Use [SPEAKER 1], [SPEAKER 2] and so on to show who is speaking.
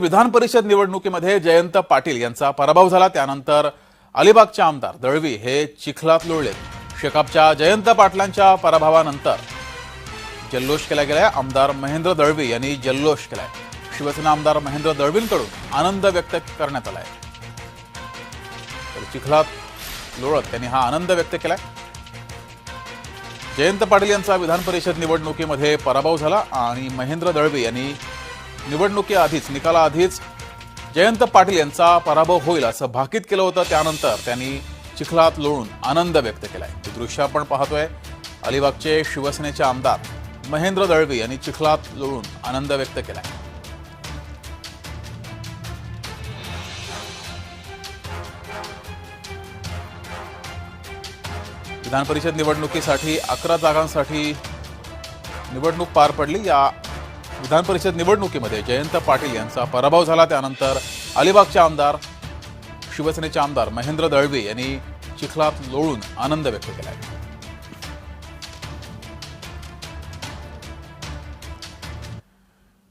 [SPEAKER 1] विधान परिषद निवडणुकीमध्ये जयंत पाटील यांचा पराभव झाला. त्यानंतर अलिबागचे आमदार दळवी हे चिखलात लोळले. शेकापच्या जयंत पाटलांच्या पराभवानंतर जल्लोष केला गेलाय. आमदार महेंद्र दळवी यांनी जल्लोष केलाय. शिवसेना आमदार महेंद्र दळवींकडून आनंद व्यक्त करण्यात आलाय. तर चिखलात लोळत त्यांनी हा आनंद व्यक्त केलाय. जयंत पाटील यांचा विधान परिषद निवडणुकीमध्ये पराभव झाला आणि महेंद्र दळवी यांनी निवडणुकीआधीच निकालाआधीच जयंत पाटील यांचा पराभव होईल असं भाकीत केलं होतं. त्यानंतर त्यांनी चिखलात लोळून आनंद व्यक्त केलाय. हे दृश्य आपण पाहतोय. अलिबागचे शिवसेनेचे आमदार महेंद्र दळवी यांनी चिखलात लोळून आनंद व्यक्त केलाय. विधान परिषद निवडणुकीसाठी अकरा जागांसाठी निवडणूक पार पडली. या विधान परिषद निवडणुकीमध्ये जयंत पाटील यांचा पराभव झाला. त्यानंतर अलिबागचे आमदार शिवसेनेचे आमदार महेंद्र दळवी यांनी चिखलात लोळून आनंद व्यक्त केला आहे.